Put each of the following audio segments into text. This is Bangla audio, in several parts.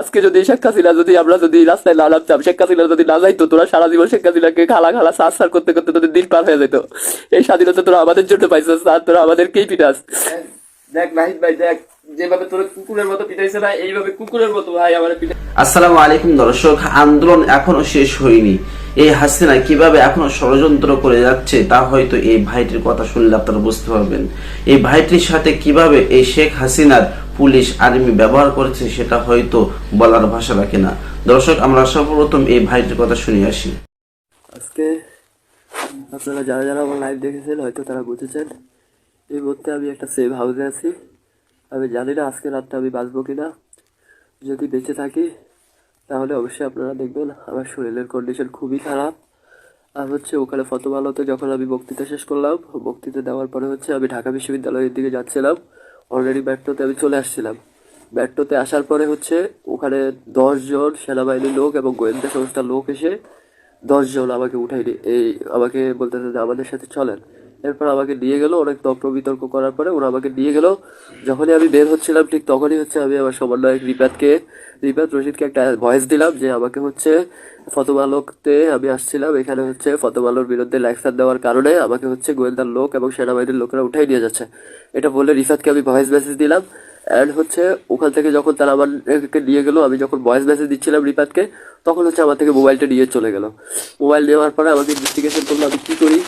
আজকে যদি শেখ হাসিনা যদি আমরা যদি রাস্তায় না নামতাম শেখ হাসিনা যদি না যাইতো তোরা সারা জীবন শেখ হাসিনাকে খালা খালা সার সার করতে করতে তোদের দিন পার হয়ে যেত। এই স্বাধীনতা তোরা আমাদের জন্য পাইছিস আর তোরা আমাদের আমাদেরকেই পিটাস? দেখ নাহিদ ভাই দেখ যেভাবে তোর কুকুরের মতো পিটাইছে না এইভাবে কুকুরের মতো ভাই আমার পিটাই আসসালামু আলাইকুম দর্শক আন্দোলন এখনও শেষ হয়নি। এই হাসিনা কীভাবে এখনও ষড়যন্ত্র করে যাচ্ছে, তা হয়তো এই ভাইটির কথা শুনলে আপনারা বুঝতে পারবেন। এই ভাইটির সাথে কীভাবে এই শেখ হাসিনার পুলিশ আর্মি ব্যবহার করেছে, সেটা হয়তো বলার ভাষা রাখে না। দর্শক, আমরা সর্বপ্রথম এই ভাইটির কথা শুনে আসি। আজকে আপনারা যারা যারা আমার লাইভ দেখেছেন, হয়তো তারা বুঝেছেন, এই মুহূর্তে আমি একটা সেভ হাউসে আছি। আমি জানি না আজকে রাতটা আমি বাঁচবো কিনা। যদি বেঁচে থাকি তাহলে অবশ্যই আপনারা দেখবেন আমার শরীরের কন্ডিশন খুবই খারাপ। আর হচ্ছে ওখানে ফতোমালতে যখন আমি বক্তৃতা শেষ করলাম, বক্তৃতা দেওয়ার পরে হচ্ছে আমি ঢাকা বিশ্ববিদ্যালয়ের দিকে যাচ্ছিলাম। অলরেডি ব্যাট্টোতে আমি চলে আসছিলাম। ব্যাট্টোতে আসার পরে হচ্ছে ওখানে দশজন সেনাবাহিনীর লোক এবং গোয়েন্দা সংস্থার লোক এসে দশজন আমাকে উঠাইনি এই আমাকে বলতেছে যে আমাদের সাথে চলেন। এরপর আমাকে নিয়ে গেল, অনেক তর্ক বিতর্ক করার পরে ওরা আমাকে নিয়ে গেল। যখনই আমি বের হচ্ছিলাম, ঠিক তখনই হচ্ছে আমি আমার সমন্বয়ক রিপাতকে রিপাত রশিদকে একটা ভয়েস দিলাম যে আমাকে হচ্ছে ফতমালকতে আমি আসছিলাম। এখানে হচ্ছে ফতমালোর বিরুদ্ধে লেকচার দেওয়ার কারণে আমাকে হচ্ছে গোয়েন্দার লোক এবং সেনাবাহিনীর লোকেরা উঠাই নিয়ে যাচ্ছে। এটা বলে রিফাতকে আমি ভয়েস মেসেজ দিলাম। অ্যান্ড হচ্ছে ওখান থেকে যখন তারা আমাকে নিয়ে গেলো, আমি যখন ভয়েস মেসেজ দিচ্ছিলাম রিপাতকে তখন হচ্ছে আমার থেকে মোবাইলটা নিয়ে চলে গেল। মোবাইল নেওয়ার পরে আমাকে ইনভেস্টিগেশন করল, আমি কী করি?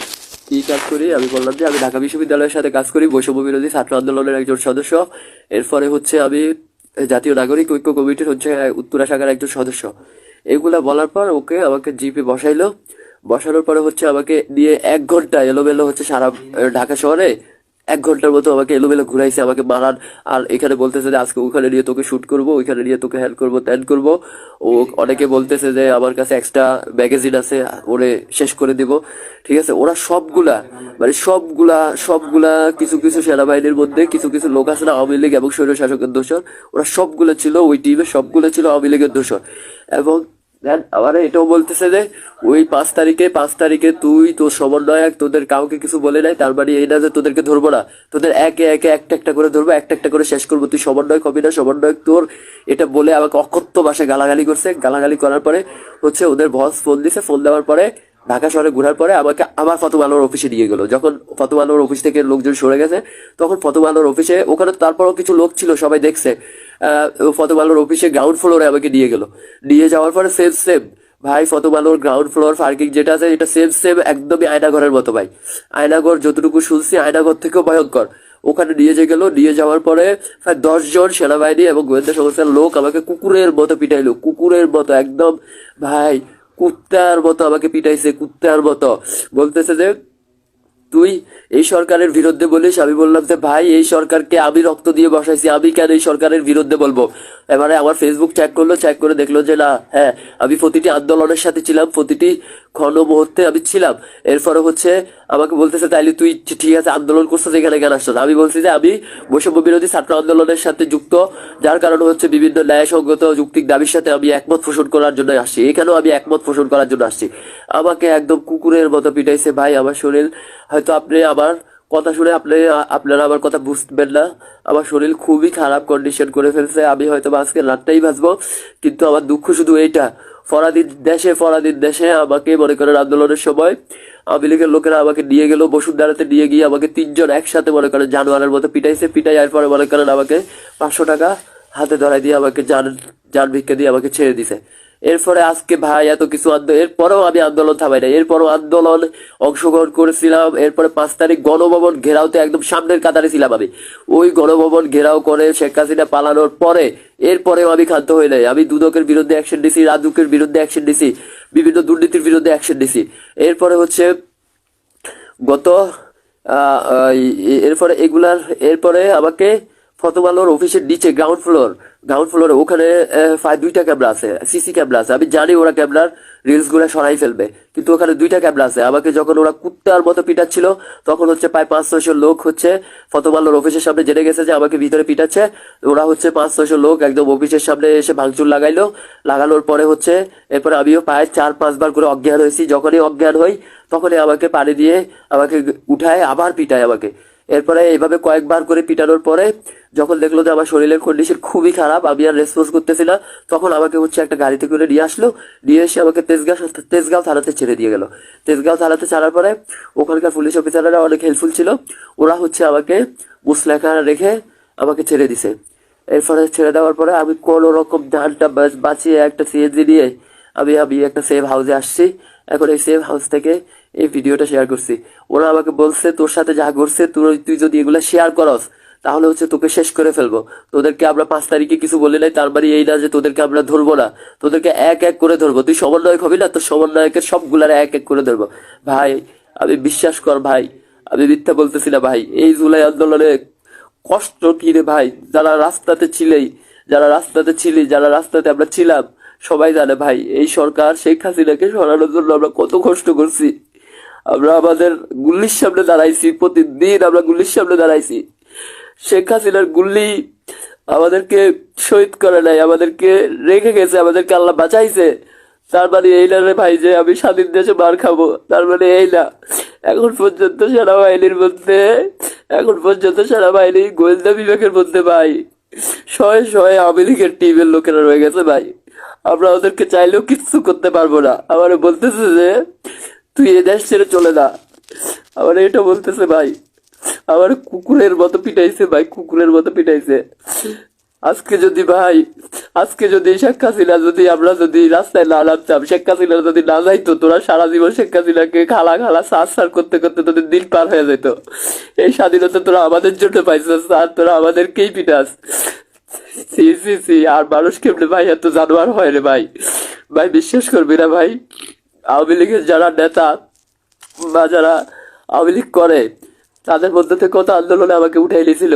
কী কাজ করি আমি বললাম যে আমি ঢাকা বিশ্ববিদ্যালয়ের সাথে কাজ করি, বৈষম্য বিরোধী ছাত্র আন্দোলনের একজন সদস্য। এরপরে হচ্ছে আমি জাতীয় নাগরিক ঐক্য কমিটির হচ্ছে উত্তরা শাখার একজন সদস্য। এগুলো বলার পর ওকে আমাকে জিপে বসাইলো। বসানোর পরে হচ্ছে আমাকে দিয়ে এক ঘণ্টা এলোমেলো হচ্ছে সারা ঢাকা শহরে এক ঘণ্টার মতো আমাকে এলোমেলো ঘুরাইছে, আমাকে মারান। আর এখানে বলতেছে যে, আজকে ওখানে নিয়ে তোকে শুট করব ওইখানে নিয়ে তোকে হেল্প করব, ত্যান করব। ও অনেকে বলতেছে যে, আমার কাছে এক্সট্রা ম্যাগাজিন আছে, ওরে শেষ করে দিব। ঠিক আছে? ওরা সবগুলা মানে সবগুলা সবগুলা কিছু কিছু সেনাবাহিনীর মধ্যে কিছু কিছু লোক আছে না, আওয়ামী লীগ এবং স্বৈর শাসকের দোষর, ওরা সবগুলো ছিল, ওই টিমে সবগুলো ছিল আওয়ামী লীগের দোষর। এবং দেন, আবার এটাও বলতেছে যে, ওই পাঁচ তারিখে পাঁচ তারিখে তুই, তোর সমন্বয়ক, তোদের কাউকে কিছু বলে নাই, তার মানে এই না যে তোদেরকে ধরবো না। তোদের একে একে একটা একটা করে ধরবো, একটা একটা করে শেষ করব। তুই সমন্বয়ক হবি না, সমন্বয়ক তোর এটা বলে আমাকে অকথ্য ভাষায় গালাগালি করছে। গালাগালি করার পরে হচ্ছে ওদের বস ফোন দিছে ফোন দেওয়ার পরে ঢাকা শহরে ঘোরার পরে আমাকে আবার ফতম আলোর অফিসে নিয়ে গেলো। যখন ফতম আলোর অফিস থেকে লোকজন সরে গেছে, তখন ফতম আলোর অফিসে ওখানে তারপরও কিছু লোক ছিল, সবাই দেখছে। ফতম আলোর অফিসে গ্রাউন্ড ফ্লোরে আমাকে নিয়ে গেলো। নিয়ে যাওয়ার পরে সেম সেম ভাই ফতম আলোর গ্রাউন্ড ফ্লোর পার্কিং যেটা আছে, এটা সেম সেম একদমই আয়নাঘরের মতো ভাই। আয়নাঘর যতটুকু শুনছি, আয়নাঘর থেকেও ভয়ঙ্কর। ওখানে নিয়ে যে গেল নিয়ে যাওয়ার পরে প্রায় দশ জন সেনাবাহিনী এবং গোয়েন্দা সংস্থার লোক আমাকে কুকুরের মতো পিটাইলো, কুকুরের মতো একদম। ভাই কুত্তার মতো আমাকে পিটাইছে, কুত্তার মতো। বলতেছে যে, তুই এই সরকারের বিরুদ্ধে বলিস? আমি বললাম যে, ভাই, এই সরকারকে আমি রক্ত দিয়ে বসাইছি। আমি কেন এই সরকারের বিরুদ্ধে বলব? এবারে আমার ফেসবুক চেক করল চেক করে দেখল যে না হ্যাঁ আমি প্রতিটি আন্দোলনের সাথে ছিলাম, প্রতিটি ক্ষণ মুহূর্তে আমি ছিলাম। এরপরে হচ্ছে আমাকে বলতেছে, তাইলে তুই ঠিক আছে, আন্দোলন করছিস, এখানে কেন আসছিস? আমি বলছি যে, আমি বৈষম্য বিরোধী ছাত্র আন্দোলনের সাথে যুক্ত, যার কারণে হচ্ছে বিভিন্ন ন্যায়সঙ্গত যুক্তিক দাবির সাথে আমি একমত পোষণ করার জন্য আসছি। এখানেও আমি একমত পোষণ করার জন্য আসছি। আমাকে একদম কুকুরের মতো পিটাইছে, ভাই, আমার শরীর, হয়তো আপনি আমার কথা শুনে আপনি, আপনারা আমার কথা বুঝবেন না। আমার শরীর খুবই খারাপ কন্ডিশন করে ফেলছে। আমি হয়তো আজকে রাতটাই বাঁচবো কিন্তু আমার দুঃখ শুধু এইটা। ফরাদিন দেশে, ফরাদির দেশে আমাকে মনে করেন আন্দোলনের সময় আওয়ামী লীগের লোকেরা আমাকে নিয়ে গেল, বসুন্ধরাতে নিয়ে গিয়ে আমাকে তিনজন একসাথে মনে করেন জানোয়ারের মতো পিটাইছে। পিটাই আর পরে মনে করেন আমাকে পাঁচশো টাকা হাতে ধরাই দিয়ে আমাকে যান যান ভিক্ষা দিয়ে আমাকে ছেড়ে দিছে। এরপরে আজকে ভাই এত কিছু এরপরেও আমি আন্দোলন থামাই না এরপরও আন্দোলন অংশগ্রহণ করেছিলাম। এরপরে পাঁচ তারিখ গণভবন ঘেরাওতে একদম সামনের কাতারে ছিলাম আমি। ওই গণভবন ঘেরাও করে শেখ হাসিনা পালানোর পরে এরপরেও আমি ক্ষান্ত হই নাই। আমি দুদকের বিরুদ্ধে অ্যাকশন দিছি রাজুকের বিরুদ্ধে অ্যাকশন দিছি বিভিন্ন দুর্নীতির বিরুদ্ধে অ্যাকশন দিছি এরপরে হচ্ছে গত এরপরে এগুলার, এরপরে আমাকে ফতমালোর অফিসের নিচে গ্রাউন্ড ফ্লোর গ্রাউন্ড ফ্লোরে ওখানে দুইটা ক্যামেরা আছে, সিসি ক্যামেরা আছে। আমি জানি ওরা ক্যামেরার রিলসগুলা সরাই ফেলবে, কিন্তু ওখানে দুইটা ক্যামেরা আছে। আমাকে যখন ওরা কুত্তার মতো পিটাচ্ছিল, তখন হচ্ছে প্রায় পাঁচ ছয়শো লোক হচ্ছে ফতমালোর অফিসের সামনে জেনে গেছে যে আমাকে ভিতরে পিটাচ্ছে। ওরা হচ্ছে পাঁচ ছয়শো লোক একদম অফিসের সামনে এসে ভাঙচুর লাগাইলো। লাগানোর পরে হচ্ছে, এরপরে আমিও প্রায় চার পাঁচবার করে অজ্ঞান হয়েছি। যখনই অজ্ঞান হই, তখনই আমাকে পানি দিয়ে আমাকে উঠায়, আবার পিটায় আমাকে। এরপরে এইভাবে কয়েকবার করে পিটানোর পরে যখন দেখল যে আমার শরীরের কন্ডিশন খুবই খারাপ, আমি আর রেসপন্স করতেছি না, তখন আমাকে হচ্ছে একটা গাড়িতে করে নিয়ে আসলো, নিয়ে এসে আমাকে তেজগাঁও তেজগাঁও থানাতে ছেড়ে দিয়ে গেল। তেজগাঁও থানাতে ছাড়ার পরে ওখানকার পুলিশ অফিসাররা অনেক হেল্পফুল ছিল, ওরা হচ্ছে আমাকে মুসলেখা রেখে আমাকে ছেড়ে দিছে। এরপরে ছেড়ে দেওয়ার পরে আমি কোনো রকম ধানটা বাঁচিয়ে একটা সিএনজি নিয়ে আমি আমি একটা সেভ হাউসে আসছি। এখন এই সেভ হাউস থেকে এই ভিডিওটা শেয়ার করছি। ওরা আমাকে বলছে, তোর সাথে যা করছে তুই তুই যদি এগুলো শেয়ার করস, তাহলে হচ্ছে তোকে শেষ করে ফেলব। তোদেরকে আমরা পাঁচ তারিখে কিছু বলি নাই, তার মানে এই না যে তোদেরকে আমরা ধরবো না। তোদেরকে এক এক করে ধরবো। তুই সমন্বয়ক হবি না তোর সমন্বয়কের সবগুলার এক এক করে ধরবো। ভাই, আমি বিশ্বাস কর ভাই, আমি মিথ্যা বলতেছি না ভাই। এই জুলাই আন্দোলনে কষ্ট কি রে ভাই? যারা রাস্তাতে ছিলেই, যারা রাস্তাতে ছিলি, যারা রাস্তাতে আমরা ছিলাম সবাই জানে ভাই, এই সরকার শেখ হাসিনাকে সরানোর জন্য আমরা কত কষ্ট করছি। আমরা আমাদের গুল্লির সামনে দাঁড়াইছি, প্রতিদিন আমরা গুল্লির সামনে দাঁড়াইছি। শেখ হাসিনার গুল্লি আমাদেরকে শহীদ করে নাই, আমাদেরকে রেখে গেছে, আমাদেরকে আল্লাহ বাঁচাইছে। তার মানে এই না রে ভাই যে আমি স্বাধীন দেশে মার খাব, তার মানে এই না। এখন পর্যন্ত সেনাবাহিনীর মধ্যে, এখন পর্যন্ত সেনাবাহিনী গোয়েন্দা বিভাগের মধ্যে ভাই, শয়ে শয়ে আওয়ামী লীগের টিমের লোকেরা রয়ে গেছে ভাই। আমরা ওদেরকে চাইলেও কিচ্ছু করতে পারব না। আমার বলতেছে যে, তুই এ দেশ ছেড়ে চলে যা। আমার এটা বলতেছে, ভাই, আমার কুকুরের মতো পিটাইছে, ভাই, কুকুরের মতো পিটাইছে। আজকে যদি, ভাই, আজকে যদি শেখ হাসিনা যদি আমরা যদি রাস্তায় না নামতাম, শেখ হাসিনা যদি না যাইতো, তোরা সারা জীবন শেখ হাসিনাকে খালা খালা সার সার করতে করতে তোদের দিন পার হয়ে যেত। এই স্বাধীনতা তোরা আমাদের জন্য পাইছিস, আর তোরা আমাদেরকেই পিটাস। সি সি সি, আর মানুষ কেমনে ভাই? এত জানোয়ার হয় রে ভাই। ভাই, বিশ্বাস করবি না ভাই? আওয়ামী লীগের যারা নেতা বা যারা আওয়ামী লীগ করে, তাদের মধ্যে থেকে কত আন্দোলনে আমাকে উঠাই নিয়েছিল।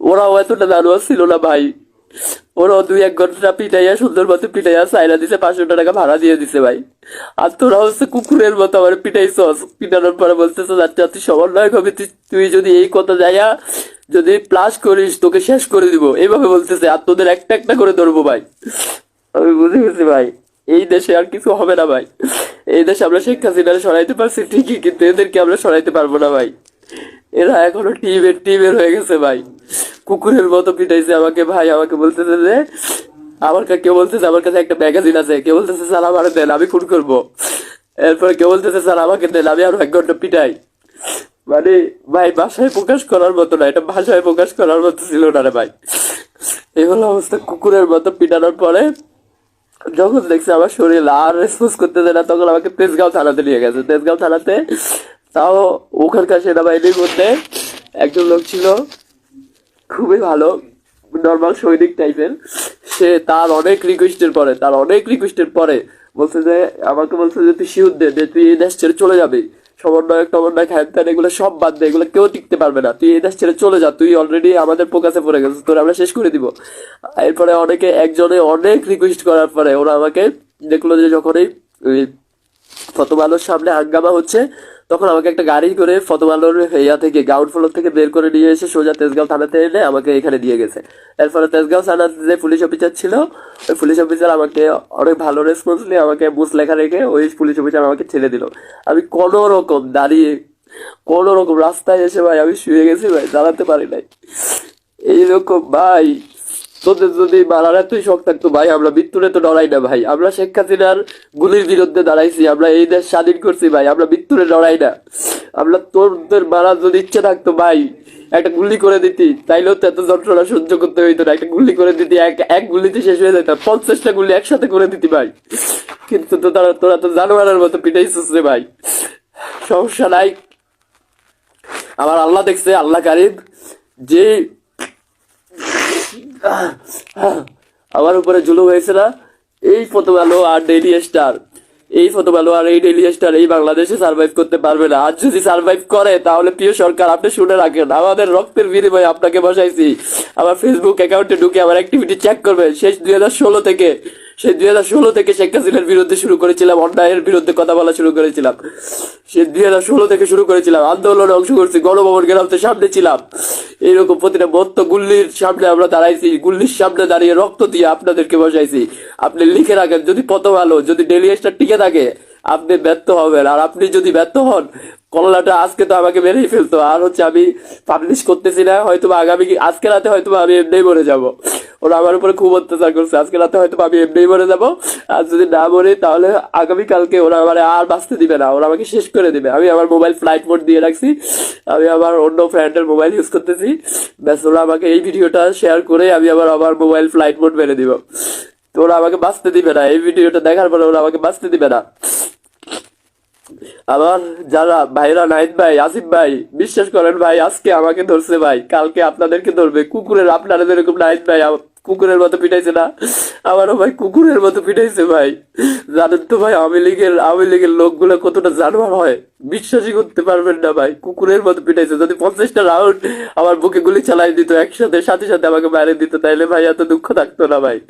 ওরাও এতটা জানোয়ার ছিল না ভাই। ওরাও দুই, এক ঘণ্টা পিটাইয়া সুন্দর মতো পিটাইয়া সাইরা দিছে, পাঁচশো টাকা ভাড়া দিয়ে দিছে ভাই। আর তোরা হচ্ছে কুকুরের মতো আমার পিটাইছস। পিটানোর পরে বলতেছ তুই সমন্বয় তুই তুই যদি এই কথা যাইয়া যদি প্লাস করিস, তোকে শেষ করে দিব। এইভাবে বলতেছে, আর তোদের একটা একটা করে ধরবো ভাই। আমি বুঝে গেছি ভাই, এই দেশে আর কিছু হবে না ভাই। এই দেশে আমরা শেখ হাসিনার সরাইতে পারছি ঠিকই, কিন্তু এদেরকে আমরা সরাইতে পারব না ভাই। এরা এখনও টিমের টিমের হয়ে গেছে ভাই। কুকুরের মতো পিটাইছে আমাকে ভাই, আমাকে বলতেছে যে, আমার কা- কেউ বলতেছে আমার কাছে একটা ম্যাগাজিন আছে। কেউ বলতেছে, স্যার, আমার দেন, আমি খুন করব। এরপর কেউ বলতেছে, স্যার, আমাকে দেন, আমি আরও এক ঘণ্টা পিটাই। মানে ভাই ভাষায় প্রকাশ করার মতো না, এটা ভাষায় প্রকাশ করার মতো ছিল না রে ভাই। এই হলো অবস্থা, কুকুরের মতো পিটানোর পরে যখন দেখছে আমার শরীর আর রেসপন্স করতে দেয় না, তখন আমাকে তেজগাঁও থানাতে নিয়ে গেছে। তেজগাঁও থানাতে তাও ওখানকার সেনাবাহিনীর মধ্যে একজন লোক ছিল, খুবই ভালো নর্মাল সৈনিক টাইপের সে তার অনেক রিকোয়েস্টের পরে, তার অনেক রিকোয়েস্টের পরে বলছে যে, আমাকে বলছে যে, তুই শিউর দে তুই এই দেশ ছেড়ে চলে যাবি। সমন্বয়ক টমন্বয় হ্যান ত্যান এগুলো সব বাদ দে, এগুলো কেউ টিকতে পারবে না। তুই এই দেশ ছেড়ে চলে যা, তুই অলরেডি আমাদের পোকাসে পড়ে গেছিস, তোর আমরা শেষ করে দিব। এরপরে অনেকে, একজনে অনেক রিকোয়েস্ট করার পরে ওরা আমাকে দেখল যে যখনই আলোর সামনে হাঙ্গামা হচ্ছে, তখন আমাকে একটা গাড়ি করে আলোর ইয়া থেকে গ্রাউন্ড ফ্লোর থেকে বের করে নিয়ে এসে সোজা তেজগাঁও থানাতে এনে আমাকে এখানে দিয়ে গেছে। এরপরে তেজগাঁও থানাতে যে পুলিশ অফিসার ছিল, ওই পুলিশ অফিসার আমাকে অনেক ভালো রেসপন্স নিয়ে আমাকে বুস লেখা রেখে ওই পুলিশ অফিসার আমাকে ছেড়ে দিল। আমি কোনো রকম দাঁড়িয়ে, কোনো রকম রাস্তায় এসে ভাই আমি শুয়ে গেছি ভাই, দাঁড়াতে পারি নাই। এইরকম ভাই তোদের যদি মারার এতই শখ থাকতো, ভাই, আমরা মৃত্যুরে তো ডরাই না, ভাই। আমরা শেখ হাসিনার গুলির বিরুদ্ধে দাঁড়াইছি, আমরা এই দেশ স্বাধীন করছি, ভাই, আমরা মৃত্যুরে ডরাই না। আমরা তোদের মারার যদি ইচ্ছে থাকতো, ভাই, একটা গুলি করে দিতি, তাইলেও তো এত যন্ত্রণা সহ্য করতে হইতো না। একটা গুলি করে দিতি, এক এক গুলিতে শেষ হয়ে যেত, পঞ্চাশটা গুলি একসাথে করে দিতি, ভাই। কিন্তু তো তারা, তোরা তো জানোয়ারের মতো পিটাইছিস রে, ভাই। সমস্যা নাই। আমার আল্লাহ দেখছে, আল্লাহ কারিম যে আমার উপরে জুলুম হয়েছে না এই ফটো ভালো আর ডেইলি স্টার এই ফটো ভালো আর এই ডেইলি স্টার এই বাংলাদেশে সার্ভাইভ করতে পারবে না। আর যদি সার্ভাইভ করে, তাহলে প্রিয় সরকার, আপনি শুনে রাখেন, আমাদের রক্তের বিনিময়ে আপনাকে বসাইছি। আমার ফেসবুক অ্যাকাউন্টে ঢুকে আমার অ্যাক্টিভিটি চেক করবেন। শেষ দুই হাজার ষোলো থেকে সেই দুই হাজার ষোলো থেকে শেখ হাসিনার বিরুদ্ধে শুরু করেছিলাম, অন্যায়ের বিরুদ্ধে কথা বলা শুরু করেছিলাম। সে দুই হাজার ষোলো থেকে শুরু করেছিলাম, আন্দোলনে অংশ করছি, গণভবন গেলামতে সামনে ছিলাম। এইরকম প্রতিটা মত্ত গুল্লির সামনে আমরা দাঁড়াইছি, গুল্লির সামনে দাঁড়িয়ে রক্ত দিয়ে আপনাদেরকে বসাইছি। আপনি লিখে রাখেন, যদি প্রথম আলো, যদি ডেলি টিকে থাকে, আপনি ব্যর্থ হবেন। আর আপনি যদি ব্যর্থ হন কল্লাটা আজকে তো আমাকে মেরেই ফেলতো। আর হচ্ছে আমি পাবলিশ করতেছি না হয়তো আগামী আজকে রাতে হয়তো আমি এমনিই মরে যাব। ওরা আমার উপরে খুব অত্যাচার করছে। আজকে রাতে হয়তো আমি এমনিই মরে যাব। আর যদি না মরে, তাহলে আগামী কালকে ওরা আমার আর বাঁচতে দিবে না। ওরা আমাকে শেষ করে দিবে। আমি আমার মোবাইল ফ্লাইট মোড দিয়ে রাখছি। আমি আমার অন্য ফ্রেন্ডের মোবাইল ইউজ করতেছি। ব্যাস, ওরা আমাকে এই ভিডিওটা শেয়ার করে আমি আবার আমার মোবাইল ফ্লাইট মোড মেরে দিব। তো ওরা আমাকে বাঁচতে দিবে না। এই ভিডিওটা দেখার পরে ওরা আমাকে বাঁচতে দিবে না। আমার যারা ভাইরা নাইদ ভাই, আসিফ ভাই, বিশ্বাস করেন ভাই, আজকে আমাকে ধরছে ভাই, কালকে আপনাদেরকে ধরবে। কুকুরের আপনারা যেরকম নাইত ভাই কুকুরের মতো পিটাইছে না। আমারও ভাই কুকুরের মতো পিটাইছে ভাই। জানেন তো ভাই, আওয়ামী লীগের আওয়ামী লীগের লোকগুলো কতটা জানোয়ার হয়। বিশ্বাসই করতে পারবেন না ভাই। কুকুরের মতো পিটাইছে। যদি পঞ্চাশটা রাউন্ড আমার বুকে গুলি চালাই দিত, একসাথে, সাথে সাথে আমাকে বাইরে দিত, তাইলে ভাই এত দুঃখ থাকতো না ভাই।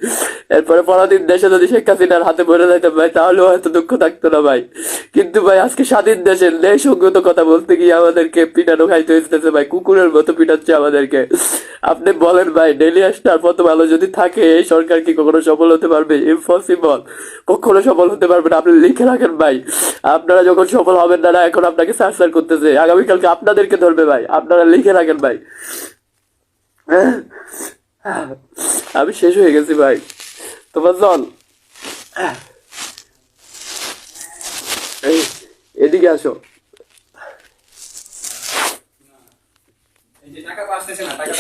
এরপরে পরাদিন দেশে যদি শেখ হাসিনার হাতে মরে যাইতাম ভাই, তাহলেও হয়তো দুঃখ থাকতো না ভাই। কিন্তু ভাই, আজকে স্বাধীন দেশের ন্যায়সঙ্গত কথা বলতে গিয়ে আমাদেরকে পিটানো খাইতে হইতেছে ভাই। কুকুরের মতো পিটাচ্ছে আমাদেরকে। আপনি বলেন ভাই ডেলি স্টার প্রথম আলো যদি থাকে, এই সরকার কি কখনো সফল হতে পারবে? ইম্পসিবল কখনো সফল হতে পারবে না। আপনি লিখে রাখেন ভাই। আপনারা যখন সফল হবেন না না এখন আপনাকে সার্চার করতেছে। আগামীকালকে আপনাদেরকে ধরবে ভাই। আপনারা লিখে রাখেন ভাই। আমি শেষ হয়ে গেছি ভাই। তোমার জল এদিকে আসো।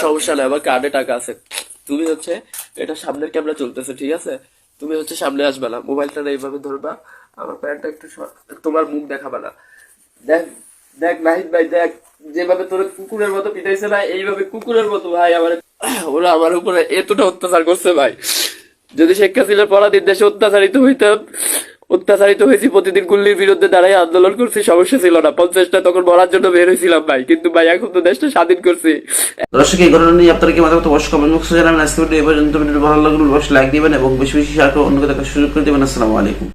সমস্যা নেই, আমার কার্ডে টাকা আছে। তুমি হচ্ছে, এটা সামনের ক্যামেরা চলতেছে, ঠিক আছে? তুমি হচ্ছে সামনে আসবে না। মোবাইলটা এইভাবে ধরবা। আমার প্যান্টটা একটু তোমার মুখ দেখাবা না। দেখ দেখ নাহিদ ভাই, দেখ, যেভাবে তোর কুকুরের মতো পিটাইছে না এইভাবে কুকুরের মতো ভাই আমার ওরা আমার উপরে এতটা অত্যাচার করছে ভাই। যদি শেখ পরাধীন দেশে অত্যাচারিত হইতাম, অত্যাচারিত হয়েছি প্রতিদিন গুল্লির বিরুদ্ধে দাঁড়াই আন্দোলন করছি, সমস্যা ছিল না। পঞ্চাশটা তখন মরার জন্য বের হয়েছিলাম ভাই, কিন্তু ভাই এখন তো দেশটা স্বাধীন করছি। দর্শক, এই ঘটনা নিয়ে আপনারা কি মতামত অবশ্যই কমেন্ট বক্সে জানাবেন? আজকে ভিডিও এই পর্যন্ত। ভিডিও ভালো লাইক দিবেন এবং বেশি বেশি শেয়ার করে সুযোগ করে দিবেন। আসসালামু আলাইকুম।